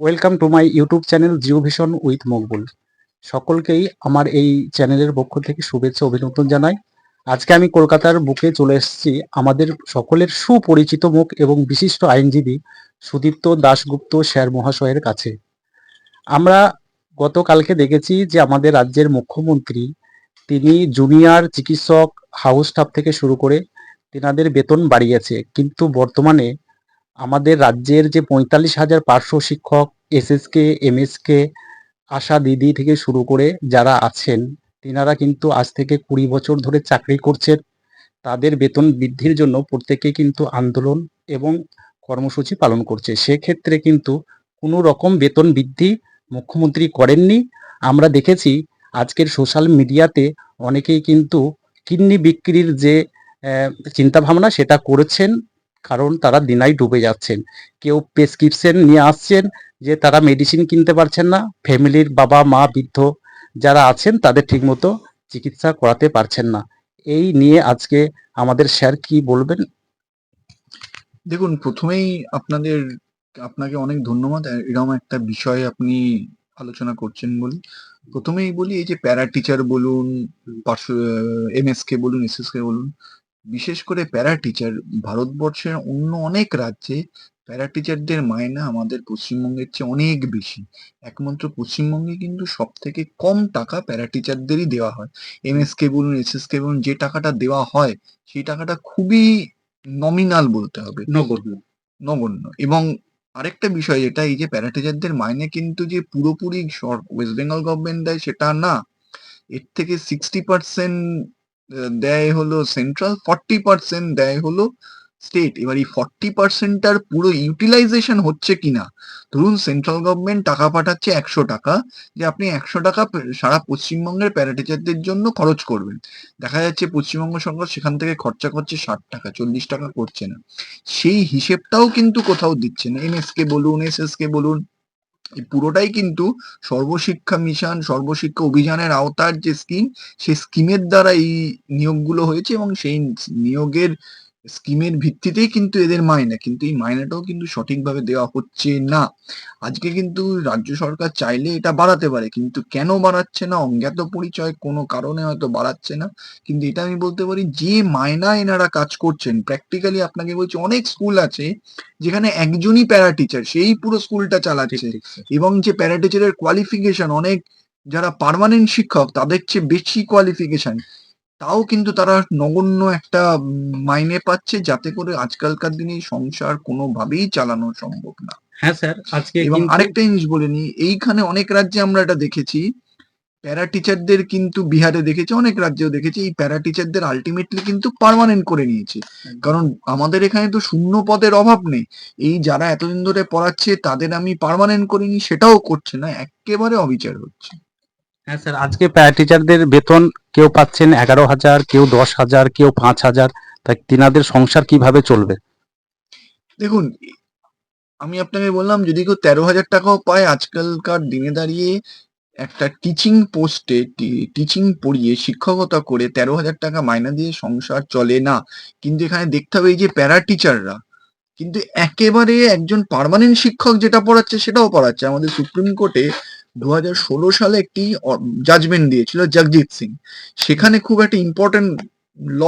Welcome to my YouTube channel Geo vision with Maqbool সকলকেই আমার এই চ্যানেলের পক্ষ থেকে শুভেচ্ছা, অভিনন্দন জানাই। আজকে আমি কলকাতার বুকে চলে এসেছি আমাদের সকলের সুপরিচিত মুখ এবং বিশিষ্ট আইনজীবী সুদীপ্ত দাশগুপ্ত স্যার মহাশয়ের কাছে। আমরা গতকালকে দেখেছি যে আমাদের রাজ্যের মুখ্যমন্ত্রী, তিনি জুনিয়র চিকিৎসক হাউস স্টাফ থেকে শুরু করে তেনাদের বেতন বাড়িয়েছে। কিন্তু বর্তমানে আমাদের রাজ্যের যে পঁয়তাল্লিশ হাজার পার্শ্ব শিক্ষক এসএসকে এমএসকে আশা দিদি থেকে শুরু করে যারা আছেন, তিনারা কিন্তু আজ থেকে কুড়ি বছর ধরে চাকরি করছেন। তাদের বেতন বৃদ্ধির জন্য প্রত্যেকে কিন্তু আন্দোলন এবং কর্মসূচি পালন করছে। সেক্ষেত্রে কিন্তু কোনো রকম বেতন বৃদ্ধি মুখ্যমন্ত্রী করেননি। আমরা দেখেছি আজকের সোশ্যাল মিডিয়াতে অনেকেই কিন্তু কিডনি বিক্রির যে চিন্তাভাবনা সেটা করেছেন। কারণ তারা দিনাই ডুবে যাচ্ছেন। কেউ প্রেসক্রিপশন নিয়ে আসছেন যে তারা মেডিসিন কিনতে পারছেন না ফ্যামিলির বাবা মা বৃদ্ধ যারা আছেন তাদের ঠিকমতো চিকিৎসা করাতে পারছেন না। এই নিয়ে আজকে আমাদের স্যার কি বলবেন? দেখুন প্রথমেই আপনাদের আপনাকে অনেক ধন্যবাদ। এরকম একটা বিষয় আপনি আলোচনা করছেন বলি। প্রথমেই বলি এই যে প্যারা টিচার বলুন এমএসকে বলুন এসএসকে বলুন বিশেষ করে প্যারা টিচার ভারতবর্ষের অন্য অনেক রাজ্যে প্যারা টিচারদের মায়না আমাদের পশ্চিমবঙ্গের চেয়ে অনেক বেশি। একমাত্র পশ্চিমবঙ্গে কিন্তু সব থেকে কম টাকা প্যারা টিচারদেরই দেওয়া হয়। এমএসকে বলুন এসএসকে বলুন যে টাকাটা দেওয়া হয় সেই টাকাটা খুবই নমিনাল বলতে হবে। নগণ্য। নগণ্য। এবং আরেকটা বিষয় যেটা এই যে প্যারা টিচারদের মাইনে কিন্তু যে পুরোপুরি ওয়েস্ট বেঙ্গল গভর্নমেন্ট দেয় সেটা না এর থেকে সিক্সটি পার্সেন্ট দেয় হলো সেন্ট্রাল ফর্টি পার্সেন্ট দেয় হলো স্টেট এবার এই ফর্টি পার্সেন্টটার পুরো ইউটিলাইজেশন হচ্ছে কিনা? ধরুন সেন্ট্রাল গভর্নমেন্ট টাকা পাঠাচ্ছে একশো টাকা, যে আপনি একশো টাকা সারা পশ্চিমবঙ্গের প্যারাটিচারদের জন্য খরচ করবেন। দেখা যাচ্ছে পশ্চিমবঙ্গ সরকার সেখান থেকে খরচা করছে ষাট টাকা, চল্লিশ টাকা করছে না। সেই হিসেবটাও কিন্তু কোথাও দিচ্ছে না। এনএসকে বলুন এস কে বলুন পুরোটাই কিন্তু সর্বশিক্ষা মিশন, সর্বশিক্ষা অভিযানের আওতার যে স্কিম সেই স্কিমের দ্বারা এই নিয়োগগুলো হয়েছে এবং সেই নিয়োগের স্কিমের ভিত্তিতেই কিন্তু এদের মাইনে কিন্তু এই মাইনেটাও কিন্তু সঠিকভাবে দেওয়া হচ্ছে না। আজকে কিন্তু রাজ্য সরকার চাইলে এটা বাড়াতে পারে কিন্তু কেন বাড়াচ্ছে না? অজ্ঞাত পরিচয় কোনো কারণে হয়তো বাড়াচ্ছে না। কিন্তু এটা আমি বলতে পারি যে মায়না এনারা কাজ করছেন প্র্যাকটিক্যালি আপনাকে বলছি অনেক স্কুল আছে যেখানে একজনই প্যারা টিচার সেই পুরো স্কুলটা চালাচ্ছে। এবং যে প্যারা টিচারের কোয়ালিফিকেশন অনেক যারা পার্মানেন্ট শিক্ষক তাদের চেয়ে বেশি কোয়ালিফিকেশন তাও কিন্তু তারা নগণ্য একটা মাইনে পাচ্ছে যাতে করে আজকালকার দিনে সংসার কোনোভাবেই চালানো সম্ভব না। হ্যাঁ স্যার আজকে এবং আরেকটা জিনিস বলে নি এইখানে অনেক রাজ্যে আমরা এটা দেখেছি প্যারা টিচারদের কিন্তু বিহারে দেখেছি অনেক রাজ্যেও দেখেছি এই প্যারা টিচারদের আলটিমেটলি কিন্তু পার্মানেন্ট করে নিয়েছে। কারণ আমাদের এখানে তো শূন্য পদের অভাব নেই। এই যারা এতদিন ধরে পড়াচ্ছে তাদের আমি পার্মানেন্ট করিনি সেটাও করছে না একেবারে অবিচার হচ্ছে। হ্যাঁ স্যার, আজকে প্যারা টিচারদের বেতন কেউ পাচ্ছেন এগারো হাজার, কেউ দশ হাজার, কেউ পাঁচ হাজার, তাই তিনাদের সংসার কীভাবে চলবে? দেখুন, আমি আপনাকে বললাম, যদি কেউ তেরো হাজার টাকাও পায়, আজকালকার দিনে দাঁড়িয়ে একটা টিচিং পোস্টে টিচিং পড়িয়ে শিক্ষকতা করে তেরো হাজার টাকা মাইনা দিয়ে সংসার চলে না। কিন্তু এখানে দেখতে হবে এই যে প্যারা টিচাররা কিন্তু একেবারে একজন পার্মানেন্ট শিক্ষক যেটা পড়াচ্ছে সেটাও পড়াচ্ছে। আমাদের সুপ্রিম কোর্টে দু সালে একটি জাজমেন্ট দিয়েছিল জগজিৎ সিং। সেখানে খুব একটা ইম্পর্টেন্ট ল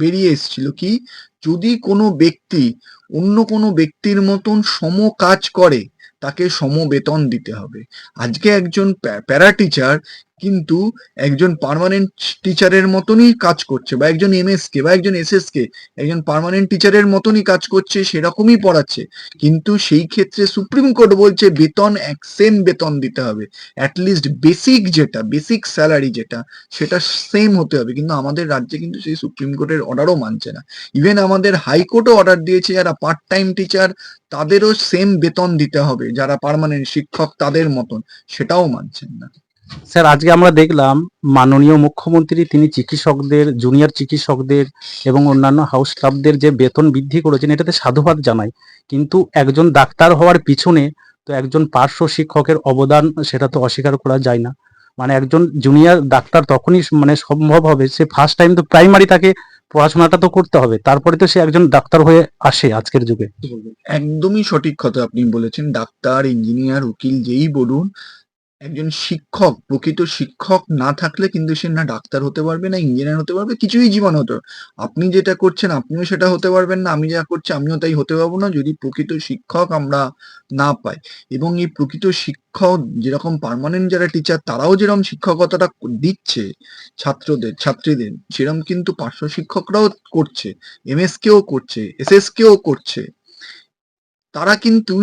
বেরিয়ে এসেছিল কি, যদি কোনো ব্যক্তি অন্য কোনো ব্যক্তির মতন সম কাজ করে, তাকে সম বেতন দিতে হবে। আজকে একজন প্যারা টিচার কিন্তু একজন পার্মানেন্ট টিচারের মতনই কাজ করছে, বা একজন এমএস কে বা একজন এস কে একজন পার্মানেন্ট টিচারের মতনই কাজ করছে, সেরকমই পড়াচ্ছে। কিন্তু সেই ক্ষেত্রে সুপ্রিম কোর্ট বলছে, বেতন এক সেম বেতন দিতে হবে। অ্যাটলিস্ট বেসিক যেটা বেসিক স্যালারি যেটা, সেটা সেম হতে হবে। কিন্তু আমাদের রাজ্যে কিন্তু সেই সুপ্রিম কোর্টের অর্ডারও মানছে না। ইভেন আমাদের হাইকোর্টও অর্ডার দিয়েছে, যারা পার্ট টাইম টিচার তাদেরও সেম বেতন দিতে হবে। যারা পার্মানেন্ট শিক্ষক, তাদের মতন। সেটাও মানছেন না। স্যার, আজকে আমরা দেখলাম মাননীয় মুখ্যমন্ত্রী, তিনি চিকিৎসকদের, জুনিয়র চিকিৎসকদের এবং অন্যান্য হাউস স্টাফদের যে বেতন বৃদ্ধি করেছেন, এটাতে সাধুবাদ জানাই। কিন্তু একজন ডাক্তার হওয়ার পিছনে তো একজন পার্শ্ব শিক্ষকের অবদান, সেটা তো অস্বীকার করা যায় না। মানে একজন জুনিয়র ডাক্তার তখনই মানে সম্ভব হবে, সে ফার্স্ট টাইম তো প্রাইমারি তাকে পড়াশোনাটা তো করতে হবে, তারপরে তো সে একজন ডাক্তার হয়ে আসে আজকের যুগে। একদমই সঠিক কথা আপনি বলেছেন, ডাক্তার ইঞ্জিনিয়ার উকিল, যেই বলুন একজন শিক্ষক, প্রকৃত শিক্ষক না থাকলে কিন্তু সে না ডাক্তার হতে পারবে, না ইঞ্জিনিয়ার হতে পারবে, কিছুই জীবন হতে। আপনি যেটা করছেন আপনিও সেটা হতে পারবেন না, আমি যা করছি আমিও তাই হতে পারব না যদি প্রকৃত শিক্ষক আমরা না পাই এবং এই প্রকৃত শিক্ষক যেরকম পার্মানেন্ট যারা টিচার তারাও যেরকম শিক্ষকতাটা দিচ্ছে ছাত্রদের, ছাত্রীদের, সেরকম কিন্তু পার্শ্ব শিক্ষকরাও করছে এম এস কেও করছে এস এস কেও করছে তারা কিন্তু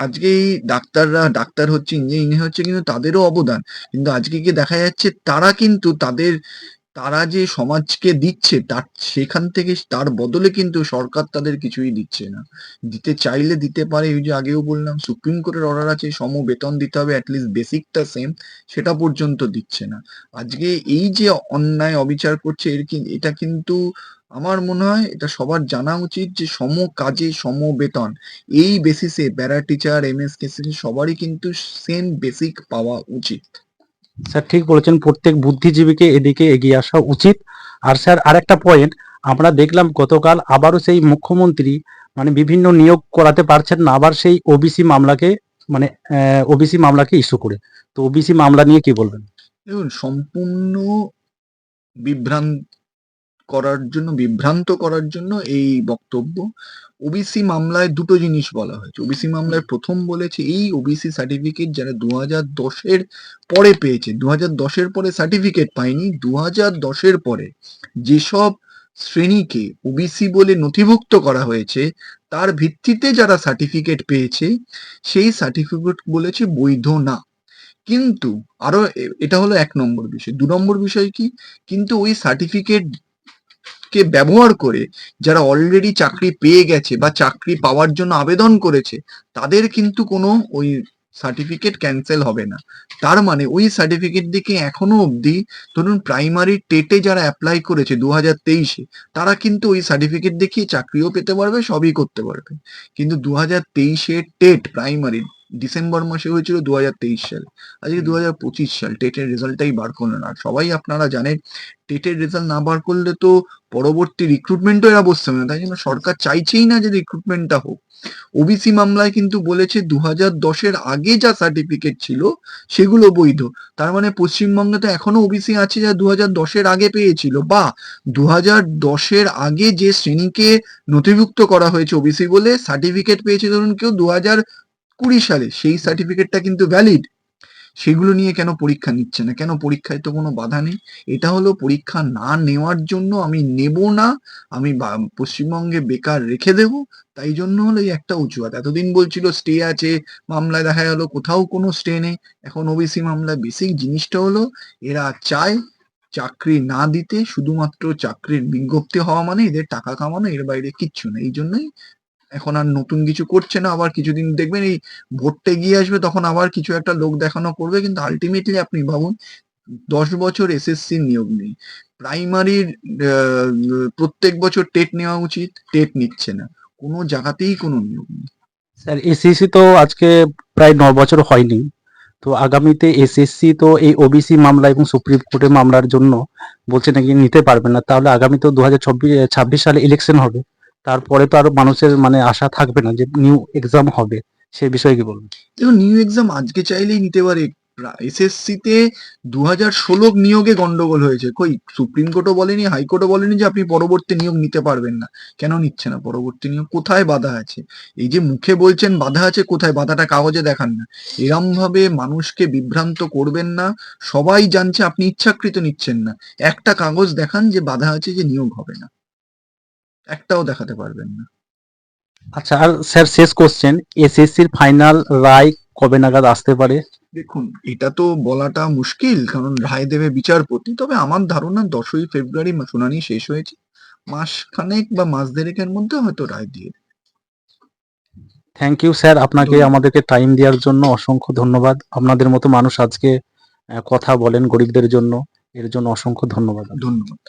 আজকে এই ডাক্তাররা, ডাক্তার হচ্ছে, ইঞ্জিনিয়ার হচ্ছে, কিন্তু তাদেরও অবদান। কিন্তু আজকে গিয়ে দেখা যাচ্ছে, তারা কিন্তু তাদের তারা যে সমাজকে দিচ্ছে, তার সেখান থেকে তার বদলে কিন্তু সরকার তাদের কিছুই দিচ্ছে না। দিতে চাইলে দিতে পারে ওই যে আগেও বললাম, সুপ্রিম কোর্টের অর্ডার আছে, সম বেতন দিতে হবে অ্যাটলিস্ট বেসিকটা সেম সেটা পর্যন্ত দিচ্ছে না। আজকে এই যে অন্যায় অবিচার করছে, এর এটা কিন্তু আমার মনে হয়, এটা সবার জানা উচিত যে সম কাজে সম বেতন। এই বেসিসে প্যারা টিচার এম এস সবারই কিন্তু সেম বেসিক পাওয়া উচিত। স্যার ঠিক বলেছেন, প্রত্যেক বুদ্ধিজীবীকে এদিকে এগিয়ে আসা উচিত। আর স্যার, আরেকটা পয়েন্ট আমরা দেখলাম গতকাল আবারও সেই মুখ্যমন্ত্রী মানে বিভিন্ন নিয়োগ করাতে পারছেন না, আবার সেই ওবিসি মামলাকে মানে ওবিসি মামলাকে ইস্যু করে। তো ওবিসি মামলা নিয়ে কি বলবেন? দেখুন, সম্পূর্ণ বিভ্রান্ত করার জন্য, বিভ্রান্ত করার জন্য এই বক্তব্য। ওবিসি মামলায় দুটো জিনিস বলা হয়েছে। ওবিসি মামলায় প্রথম বলেছে, এই ওবিসি সার্টিফিকেট যারা দু হাজার দশের পরে পেয়েছে দু হাজার দশের পরে সার্টিফিকেট পায়নি দু হাজার দশের পরে যেসব শ্রেণীকে ওবিসি বলে নথিভুক্ত করা হয়েছে, তার ভিত্তিতে যারা সার্টিফিকেট পেয়েছে, সেই সার্টিফিকেট বলেছে বৈধ না। কিন্তু আরও এটা হলো এক নম্বর বিষয়। দু নম্বর বিষয় কি? কিন্তু ওই সার্টিফিকেট কে ব্যবহার করে যারা অলরেডি চাকরি পেয়ে গেছে বা চাকরি পাওয়ার জন্য আবেদন করেছে, তাদের কিন্তু কোনো ওই সার্টিফিকেট ক্যান্সেল হবে না। তার মানে ওই সার্টিফিকেট দিকে এখনও অবধি ধরুন প্রাইমারি টেটে যারা অ্যাপ্লাই করেছে দু হাজার তেইশে, তারা কিন্তু ওই সার্টিফিকেট দেখিয়ে চাকরিও পেতে পারবে, সবই করতে পারবে। কিন্তু দু হাজার তেইশে টেট প্রাইমারি ডিসেম্বর মাসে হয়েছিল দু হাজার তেইশ সাল। আজকে দু হাজার পঁচিশ সাল টেটের রেজাল্টটাই বার করলেন আর সবাই আপনারা জানেন টেটের রেজাল্ট না বার করলে তো পরবর্তী রিক্রুটমেন্টও এরা বসছে না। তাই জন্য সরকার চাইছেই না যে রিক্রুটমেন্টটা হোক। ওবিসি মামলায় কিন্তু বলেছে দু হাজার দশের আগে যা সার্টিফিকেট ছিল সেগুলো বৈধ। তার মানে পশ্চিমবঙ্গে তো এখনও ওবিসি আছে যা দু হাজার দশের আগে পেয়েছিল। বা দু হাজার দশের আগে যে শ্রেণীকে নথিভুক্ত করা হয়েছে ওবিসি বলে সার্টিফিকেট পেয়েছে ধরুন কেউ দু হাজার কুড়ি সালে সেই সার্টিফিকেটটা কিন্তু ভ্যালিড সেগুলো নিয়ে কেন পরীক্ষা নিচ্ছে না? কেন পরীক্ষায় তো কোনো বাধা নেই? এটা হলো পরীক্ষা না নেওয়ার জন্য আমি নেব না, আমি পশ্চিমবঙ্গে বেকার রেখে দেব, তাই জন্য হলো এই একটা অজুহাত। এতদিন বলছিল স্টে আছে মামলায় দেখা গেলো, কোথাও কোনো স্টে নেই। এখন ওবিসি মামলায় বেসিক জিনিসটা হলো এরা চায় চাকরি না দিতে, শুধুমাত্র চাকরির বিজ্ঞপ্তি হওয়া মানে এদের টাকা কামানো, এর বাইরে কিচ্ছু না এই জন্যই এখন আর নতুন কিছু করছে না, আবার কিছুদিন দেখবেন এই ভোটে গিয়ে আসবে, তখন আবার কিছু একটা লোক দেখানো করবে, কিন্তু আলটিমেটলি আপনি ভাবুন, দশ বছর এসএসসি নিয়োগ নেই। প্রাইমারির প্রত্যেক বছর টেট নেওয়া উচিত, টেট নিচ্ছে না। কোনো জায়গাতেই কোনো নিয়োগ নেই। স্যার এসএসসি তো আজকে প্রায় ন বছর হয়নি। তো আগামীতে এসএসসি তো এই ওবিসি মামলা এবং সুপ্রিম কোর্টের মামলার জন্য বলছে নাকি নিতে পারবে না। তাহলে আগামী তো দু হাজার ছাব্বিশ সালে ইলেকশন হবে। তারপরে তো আর মানুষের মানে আশা থাকবে না যে নিউ এক্সাম হবে। সে বিষয়ে কি বলবেন? দেখুন নিউ এক্সাম আজকে চাইলেই নিতে পারে। এসএসসি তে দু হাজার ষোলো নিয়োগে গন্ডগোল হয়েছে। কই, সুপ্রিম কোর্টও বলেনি, হাইকোর্টও বলেনি যে আপনি পরবর্তী নিয়োগ নিতে পারবেন না। কেন নিচ্ছে না? পরবর্তী নিয়োগ কোথায় বাধা আছে? এই যে মুখে বলছেন বাধা আছে কোথায়? বাধাটা কাগজে দেখান না। এরম ভাবে মানুষকে বিভ্রান্ত করবেন না। সবাই জানছে আপনি ইচ্ছাকৃত নিচ্ছেন না। একটা কাগজ দেখান যে বাধা আছে যে নিয়োগ হবে না। একটাও দেখাতে পারবেন না। আচ্ছা আর স্যার শেষ কোশ্চেন এসএসসির ফাইনাল রায় কবে নাগাদ আসতে পারে? দেখুন এটা তো বলাটা মুশকিল কারণ রায় দেবে বিচারপতি তবে আমার ধারণা দশই ফেব্রুয়ারি শুনানি শেষ হয়েছে। মাস খানেক বা মাস দেড়েকের মধ্যে হয়তো রায় দিয়ে। থ্যাংক ইউ স্যার আপনাকে আমাদেরকে টাইম দেওয়ার জন্য অসংখ্য ধন্যবাদ। আপনাদের মতো মানুষ আজকে কথা বলেন গরিবদের জন্য এর জন্য অসংখ্য ধন্যবাদ। ধন্যবাদ।